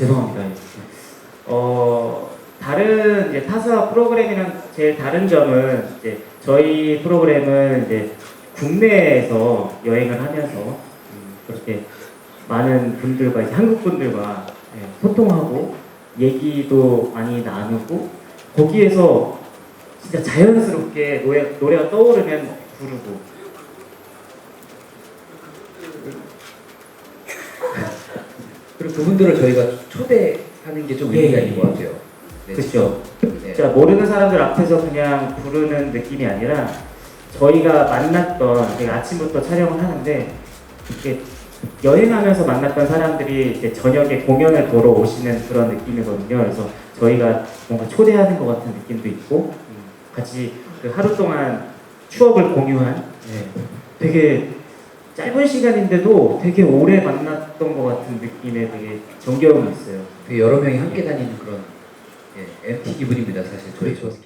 죄송합니다. 어, 다른 이제 타사 프로그램이랑 제일 다른 점은 이제 저희 프로그램은 이제 국내에서 여행을 하면서 음, 그렇게 많은 분들과 이제 한국 분들과 예, 소통하고 얘기도 많이 나누고 거기에서 진짜 자연스럽게 노래, 노래가 떠오르면 부르고 그분들을 저희가 초대하는 게좀 예, 의미가 예. 있는 것 같아요. 네. 그렇죠. 네. 진짜 모르는 사람들 앞에서 그냥 부르는 느낌이 아니라 저희가 만났던 제가 아침부터 촬영을 하는데 이렇게 여행하면서 만났던 사람들이 이제 저녁에 공연을 보러 오시는 그런 느낌이거든요. 그래서 저희가 뭔가 초대하는 것 같은 느낌도 있고 음, 같이 그 하루 동안 추억을 공유한 네, 되게 짧은 시간인데도 되게 오래 만났던 것 같은 느낌의 되게 정겨움이 있어요. 되게 여러 명이 함께 다니는 그런 예, MT 기분입니다. 사실 저희 그렇죠.